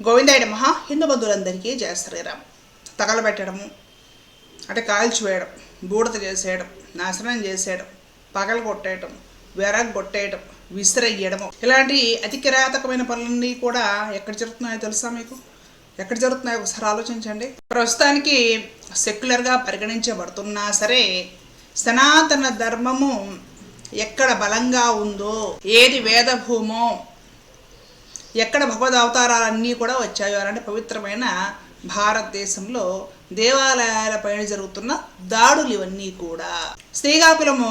గోవిందాయుడు మహా హిందూ బంధువులందరికీ జయ శ్రీరామ్. తగలబెట్టడము అంటే కాల్చివేయడం బూడత చేసేయడం నాశనం చేసేయడం పగల కొట్టేయడం వెరగ కొట్టేయడం విసిరయ్యడము ఇలాంటి అతి కిరాతకమైన పనులన్నీ కూడా ఎక్కడ జరుగుతున్నాయో తెలుసా మీకు? ఎక్కడ జరుగుతున్నాయో ఒకసారి ఆలోచించండి. ప్రస్తుతానికి సెక్యులర్గా పరిగణించబడుతున్నా సరే సనాతన ధర్మము ఎక్కడ బలంగా ఉందో ఏది వేదభూమో ఎక్కడ భగవద్ అవతారాలన్నీ కూడా వచ్చాయో అలాంటి పవిత్రమైన భారతదేశంలో దేవాలయాల పైన జరుగుతున్న దాడులు ఇవన్నీ కూడా. శ్రీకాకుళము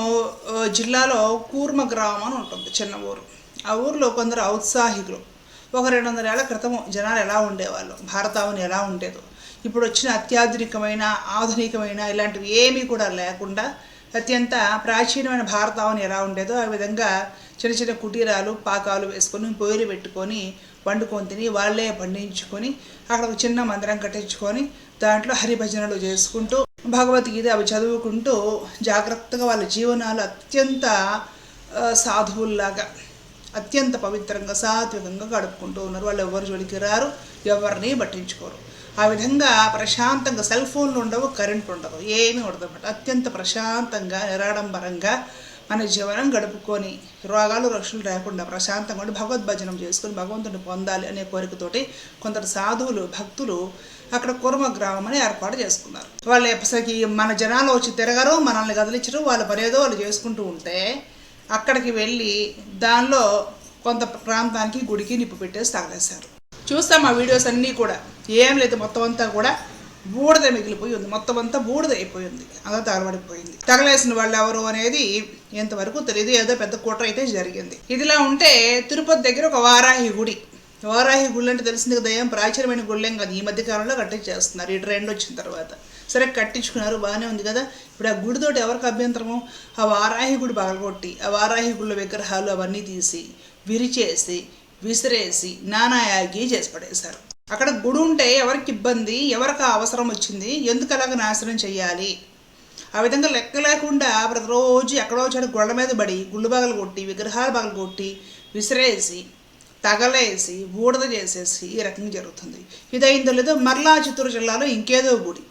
జిల్లాలో కూర్మ గ్రామం అని ఉంటుంది చిన్న ఊరు. ఆ ఊర్లో కొందరు ఔత్సాహికులు. ఒక రెండు వందల ఏళ్ళ క్రితం జనాలు ఎలా ఉండేవాళ్ళు? భారతావని ఎలా ఉండేదో. ఇప్పుడు వచ్చిన అత్యాధునికమైన ఆధునికమైన ఇలాంటివి ఏమీ కూడా లేకుండా అత్యంత ప్రాచీనమైన భారతావని ఎలా ఉండేదో ఆ విధంగా చిన్న చిన్న కుటీరాలు పాకాలు వేసుకొని పోయిలు పెట్టుకొని వండుకొని తిని వాళ్ళే పండించుకొని అక్కడ ఒక చిన్న మందిరం కట్టించుకొని దాంట్లో హరిభజనలు చేసుకుంటూ భగవద్గీత అవి చదువుకుంటూ జాగ్రత్తగా వాళ్ళ జీవనాలు అత్యంత సాధువుల్లాగా అత్యంత పవిత్రంగా సాత్వికంగా గడుపుకుంటూ ఉన్నారు. వాళ్ళు ఎవరు జోలికి రారు ఎవరిని పట్టించుకోరు. ఆ విధంగా ప్రశాంతంగా సెల్ ఫోన్లు ఉండవు కరెంట్ ఉండదు ఏమీ ఉండదు అనమాట అత్యంత ప్రశాంతంగా నిరాడంబరంగా మన జీవనం గడుపుకొని రోగాలు రక్షలు లేకుండా ప్రశాంతంగా ఉండి భగవద్భజనం చేసుకొని భగవంతుని పొందాలి అనే కోరికతోటి కొందరు సాధువులు భక్తులు అక్కడ కుర్మ గ్రామం అని ఏర్పాటు చేసుకున్నారు. వాళ్ళు అసలుకి మన జనాలు వచ్చి తిరగరు మనల్ని కదిలించరు. వాళ్ళ పనేదో వాళ్ళు చేసుకుంటూ ఉంటే అక్కడికి వెళ్ళి దానిలో కొంత ప్రాంతానికి గుడికి నిప్పు పెట్టేసి తగలేశారు చూస్తాం ఆ వీడియోస్ అన్నీ కూడా. ఏం లేదు మొత్తం అంతా కూడా బూడిద మిగిలిపోయి ఉంది. మొత్తం అంతా బూడిద అయిపోయింది. అలా తగలబడిపోయింది తగలేసిన వాళ్ళు ఎవరు అనేది ఎంతవరకు తెలియదు ఏదో పెద్ద కుట్ర అయితే జరిగింది. ఇదిలా ఉంటే తిరుపతి దగ్గర ఒక వారాహి గుడి. వారాహి గుళ్ళు అంటే తెలిసింది కదా ఏం ప్రాచీనమైన గుళ్ళేం కాదు. ఈ మధ్య కాలంలో కట్టించేస్తున్నారు. ఈ ట్రెండ్ వచ్చిన తర్వాత. సరే కట్టించుకున్నారు బాగానే ఉంది కదా. ఇప్పుడు ఆ గుడితోటి ఎవరికి అభ్యంతరము? ఆ వారాహి గుడి పగలగొట్టి ఆ వారాహి గుళ్ళ విగ్రహాలు అవన్నీ తీసి విరిచేసి విసిరేసి నానాయాగి చేసి పడేశారు అక్కడ గుడి ఉంటే ఎవరికి ఇబ్బంది ఎవరికి అవసరం వచ్చింది ఎందుకు అలాగ నాశనం చేయాలి ఆ విధంగా లెక్క లేకుండా ప్రతిరోజు ఎక్కడో చోట గుళ్ళ మీద పడి గుళ్ళు బాగలు కొట్టి విగ్రహాలు బాగలు కొట్టి విసిరేసి తగలేసి బూడద చేసేసి ఈ రకంగా జరుగుతుంది. ఇది అయిందో లేదో మరలా చిత్తూరు జిల్లాలో ఇంకేదో గుడి.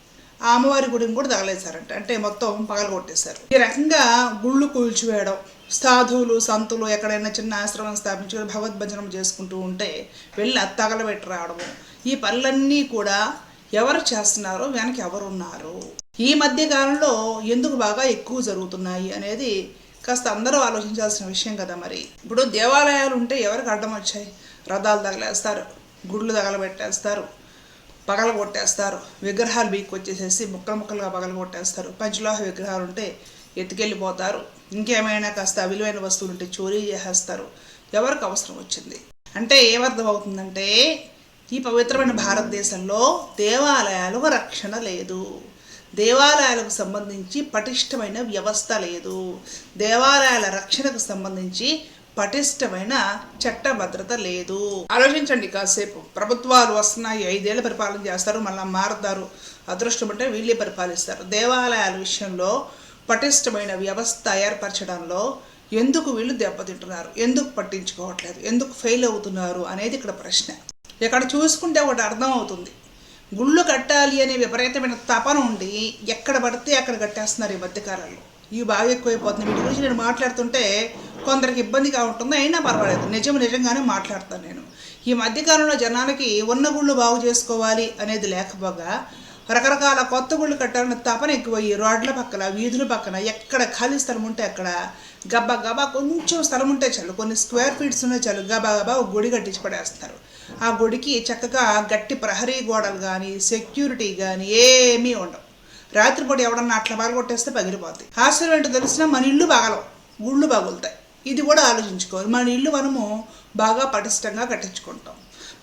ఆ అమ్మవారి గుడిని కూడా తగలేశారంట. అంటే మొత్తం పగల కొట్టేశారు. ఈ రకంగా గుళ్ళు కూల్చివేయడం సాధువులు సంతులు ఎక్కడైనా చిన్న ఆశ్రమం స్థాపించుకొని భగవద్భజనం చేసుకుంటూ ఉంటే వెళ్ళి తగలబెట్టి రావడము ఈ పనులన్నీ కూడా ఎవరు చేస్తున్నారో వెనక ఎవరు ఉన్నారు ఈ మధ్య కాలంలో ఎందుకు బాగా ఎక్కువ జరుగుతున్నాయి అనేది కాస్త అందరూ ఆలోచించాల్సిన విషయం కదా మరి. ఇప్పుడు దేవాలయాలు ఉంటే ఎవరికి అడ్డం వచ్చాయి? రథాలు తగలేస్తారు గుళ్ళు తగలబెట్టేస్తారు పగల కొట్టేస్తారు విగ్రహాలు బీక్కొచ్చేసేసి ముక్కలు ముక్కలుగా పగల కొట్టేస్తారు. పంచలోహ విగ్రహాలు ఉంటే ఎత్తుకెళ్ళిపోతారు. ఇంకేమైనా కాస్త విలువైన వస్తువులు ఉంటే చోరీ చేసేస్తారు. ఎవరికి అవసరం వచ్చింది? అంటే ఏమర్థం అవుతుందంటే ఈ పవిత్రమైన భారతదేశంలో దేవాలయాలకు రక్షణ లేదు. దేవాలయాలకు సంబంధించి పటిష్టమైన వ్యవస్థ లేదు. దేవాలయాల రక్షణకు సంబంధించి పటిష్టమైన చట్టభద్రత లేదు. ఆలోచించండి కాసేపు. ప్రభుత్వాలు వస్తున్నాయి ఐదేళ్ళు పరిపాలన చేస్తారు మళ్ళీ మారుతారు. అదృష్టం అంటే వీళ్ళే పరిపాలిస్తారు. దేవాలయాల విషయంలో పటిష్టమైన వ్యవస్థ ఏర్పరచడంలో ఎందుకు వీళ్ళు దెబ్బతింటున్నారు? ఎందుకు పట్టించుకోవట్లేదు? ఎందుకు ఫెయిల్ అవుతున్నారు అనేది ఇక్కడ ప్రశ్న. ఇక్కడ చూసుకుంటే ఒకటి అర్థం అవుతుంది గుళ్ళు కట్టాలి అనే విపరీతమైన తపన ఉండి ఎక్కడ పడితే అక్కడ కట్టేస్తున్నారు ఈ మధ్యకాలంలో. ఇవి బాగా ఎక్కువైపోతుంది. వీటి గురించి నేను మాట్లాడుతుంటే కొందరికి ఇబ్బందిగా ఉంటుంది. అయినా పర్వాలేదు. నిజం నిజంగానే మాట్లాడతాను నేను. ఈ మధ్యకాలంలో జనాలకి ఉన్న గుళ్ళు బాగు చేసుకోవాలి అనేది లేకపోగా రకరకాల కొత్త గుళ్ళు కట్టాలన్న తపన ఎక్కువయ్యి రోడ్ల పక్కన వీధుల పక్కన ఎక్కడ ఖాళీ స్థలం ఉంటే అక్కడ. గబ్బా గబా కొంచెం స్థలం ఉంటే చాలు కొన్ని స్క్వేర్ ఫీట్స్ ఉన్నాయి చాలు గబా గబా ఒక గుడి కట్టించి పడేస్తారు. ఆ గుడికి చక్కగా గట్టి ప్రహరీ గోడలు కానీ సెక్యూరిటీ కానీ ఏమీ ఉండవు. రాత్రిపూట ఎవడన్నా అట్లా పగలగొట్టేస్తే పగిలిపోతాయి. హాస్టల్ అంటే తెలిసినా మన ఇల్లు బాగలవు గుళ్ళు పగులుతాయి. ఇది కూడా ఆలోచించుకోవాలి. మన ఇల్లు మనము బాగా పటిష్టంగా కట్టించుకుంటాం.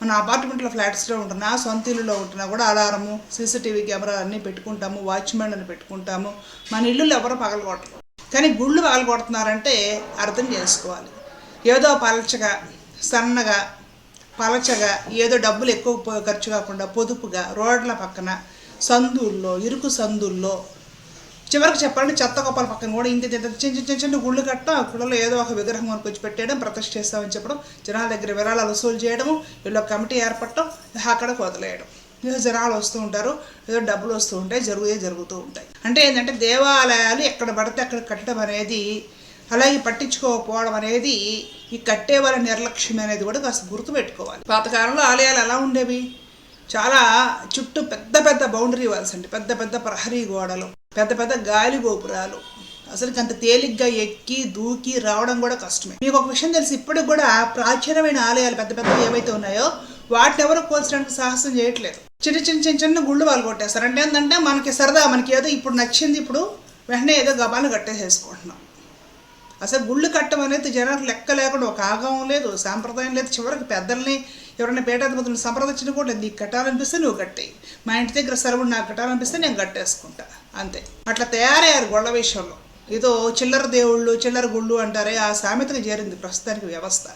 మన అపార్ట్మెంట్లో ఫ్లాట్స్లో ఉంటున్నా సొంత ఇల్లులో ఉంటున్నా కూడా అలారము సీసీటీవీ కెమెరా అన్నీ పెట్టుకుంటాము వాచ్మెన్ అని పెట్టుకుంటాము. మన ఇల్లులో ఎవరు పగలగొట్టరు. కానీ గుళ్ళు పగలగొడుతున్నారంటే అర్థం చేసుకోవాలి. ఏదో పలచగా సన్నగా పలచగా ఏదో డబ్బులు ఎక్కువ ఖర్చు కాకుండా పొదుపుగా రోడ్ల పక్కన సందుల్లో ఇరుకు సందుల్లో చివరికి చెప్పాలంటే చెత్త గొప్పల పక్కన కూడా ఇంత చిన్న చిన్న చిన్న గుళ్ళు కట్టడం గుళ్ళలో ఏదో ఒక విగ్రహం కొనుక్కొచ్చి పెట్టేయడం ప్రతిష్ట చేస్తామని చెప్పడం జనాల దగ్గర విరాళాలు వసూలు చేయడము వీళ్ళు కమిటీ ఏర్పడటం అక్కడికి వదిలేయడం. ఏదో జనాలు వస్తూ ఉంటారు ఏదో డబ్బులు వస్తూ ఉంటాయి జరుగుతే జరుగుతూ ఉంటాయి. అంటే ఏంటంటే దేవాలయాలు ఎక్కడ పడితే అక్కడ కట్టడం అనేది అలాగే పట్టించుకోకపోవడం అనేది ఈ కట్టే వాళ్ళ నిర్లక్ష్యం అనేది కూడా కాస్త గుర్తుపెట్టుకోవాలి. పాతకాలంలో ఆలయాలు ఎలా ఉండేవి? చాలా చుట్టూ పెద్ద పెద్ద బౌండరీ వాల్స్ అండి పెద్ద పెద్ద ప్రహరీ గోడలు. పెద్ద పెద్ద గాలి గోపురాలు. అసలు అంత తేలిగ్గా ఎక్కి దూకి రావడం కూడా కష్టమే. మీకు ఒక విషయం తెలిసి ఇప్పటికి కూడా ప్రాచీనమైన ఆలయాలు పెద్ద పెద్దవి ఏవైతే ఉన్నాయో వాటిని ఎవరు కోల్చడానికి సాహసం చేయట్లేదు. చిన్న చిన్న చిన్న చిన్న గుళ్ళు వాళ్ళు కొట్టేస్తారు. అంటే ఏంటంటే మనకి సరదా మనకి ఏదో ఇప్పుడు నచ్చింది ఇప్పుడు వెంటనే ఏదో గబాలు కట్టేసేసుకుంటున్నాం. అసలు గుళ్ళు కట్టడం అనేది జనాలకు లెక్క లేకుండా ఒక ఆగమం లేదు సాంప్రదాయం లేదు. చివరికి పెద్దల్ని ఎవరైనా పేటాధిపతులను సంప్రదించిన కూడా నీకు కట్టాలనిపిస్తే నువ్వు కట్టేయి. మా ఇంటి దగ్గర సరవుడు నాకు కట్టాలనిపిస్తే నేను కట్టేసుకుంటా. అంతే. అట్లా తయారయ్యారు గొళ్ళ విషయంలో ఏదో చిల్లర దేవుళ్ళు చిల్లర గుళ్ళు అంటారే ఆ సామెతకు చేరింది ప్రస్తుతానికి వ్యవస్థ.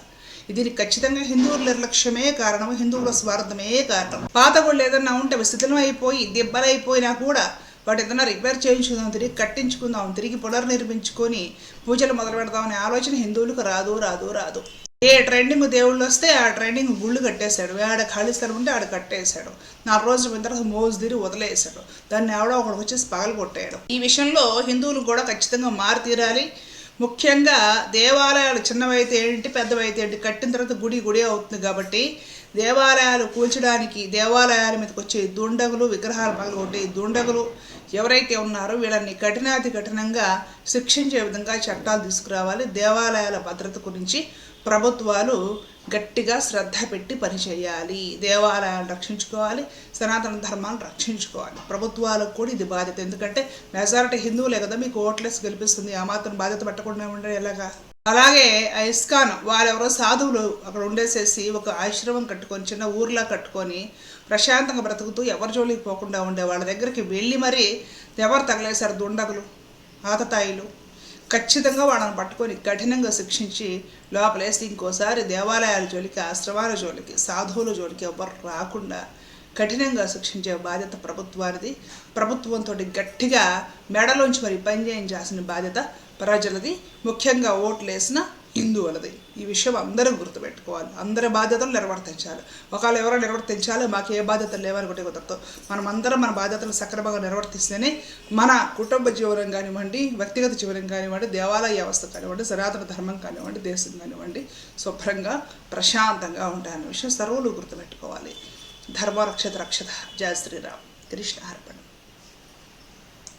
దీనికి ఖచ్చితంగా హిందువుల నిర్లక్ష్యమే కారణం హిందువుల స్వార్థమే కారణం. పాత గుళ్ళు ఏదన్నా ఉంటే అవి శిథిలం అయిపోయి దెబ్బలైపోయినా కూడా వాటి ఏదైనా రిపేర్ చేయించుకుందాం తిరిగి కట్టించుకుందాం తిరిగి పునర్నిర్మించుకొని పూజలు మొదలు పెడదామనే ఆలోచన హిందువులకు రాదు రాదు రాదు. ఏ ట్రెండింగ్ దేవుళ్ళు వస్తే ఆ ట్రెండింగ్ గుళ్ళు కట్టేశాడు. ఆడ ఖాళీ స్థలం ఉంటే ఆడ కట్టేశాడు. నాలుగు రోజుల పోయిన తర్వాత మోజు తిరిగి వదిలేసాడు దాన్ని ఎవడో ఒకడు వచ్చేసి పగలు కొట్టాడు ఈ విషయంలో హిందువులు కూడా ఖచ్చితంగా మారి తీరాలి. ముఖ్యంగా దేవాలయాలు చిన్నవైతే ఏంటి పెద్దవైతే ఏంటి కట్టిన తర్వాత గుడి గుడి అవుతుంది కాబట్టి దేవాలయాలు కూల్చడానికి దేవాలయాల మీదకి వచ్చే దుండగులు విగ్రహాలు పగలగొట్టే దుండగులు ఎవరైతే ఉన్నారో వీళ్ళని కఠినాతి కఠినంగా శిక్షించే విధంగా చట్టాలు తీసుకురావాలి. దేవాలయాల భద్రత గురించి ప్రభుత్వాలు గట్టిగా శ్రద్ధ పెట్టి పనిచేయాలి దేవాలయాలు రక్షించుకోవాలి. సనాతన ధర్మాలను రక్షించుకోవాలి. ప్రభుత్వాలకు కూడా ఇది బాధ్యత. ఎందుకంటే మెజారిటీ హిందువులే కదా మీకు ఓట్లెస్ గెలిపిస్తుంది. ఆ మాత్రం బాధ్యత పట్టకుండా ఉండే ఎలాగా? అలాగే ఇస్కాన్ వాళ్ళెవరో సాధువులు అక్కడ ఉండేసేసి ఒక ఆశ్రమం కట్టుకొని చిన్న ఊర్లా కట్టుకొని ప్రశాంతంగా బ్రతుకుతూ ఎవరి జోలికి పోకుండా ఉండే వాళ్ళ దగ్గరికి వెళ్ళి మరీ ఎవరు తగలేశారు? దుండగులు ఆతతాయిలు ఖచ్చితంగా వాళ్ళని పట్టుకొని కఠినంగా శిక్షించి లోపలేసి ఇంకోసారి దేవాలయాల జోలికి ఆశ్రమాల జోలికి సాధువుల జోలికి ఎవరు రాకుండా కఠినంగా శిక్షించే బాధ్యత ప్రభుత్వానిది. ప్రభుత్వంతో గట్టిగా మెడలోంచి మరి పని చేయించాల్సిన బాధ్యత ప్రజలది. ముఖ్యంగా ఓట్లు వేసిన హిందువులది ఈ విషయం అందరూ గుర్తుపెట్టుకోవాలి. అందరి బాధ్యతలు నిర్వర్తించాలి. ఒకవేళ ఎవరో నిర్వర్తించాలి మాకు ఏ బాధ్యతలు లేవని ఒకటి కుదరదు మనం అందరం మన బాధ్యతలు సక్రమంగా నిర్వర్తిస్తేనే మన కుటుంబ జీవనం కానివ్వండి వ్యక్తిగత జీవనం కానివ్వండి దేవాలయ వ్యవస్థ కానివ్వండి సనాతన ధర్మం కానివ్వండి దేశం కానివ్వండి శుభ్రంగా ప్రశాంతంగా ఉంటాయన్న విషయం సర్వులు గుర్తుపెట్టుకోవాలి. ధర్మరక్షత రక్షత. జయ శ్రీరామ్. కృష్ణ అర్పణ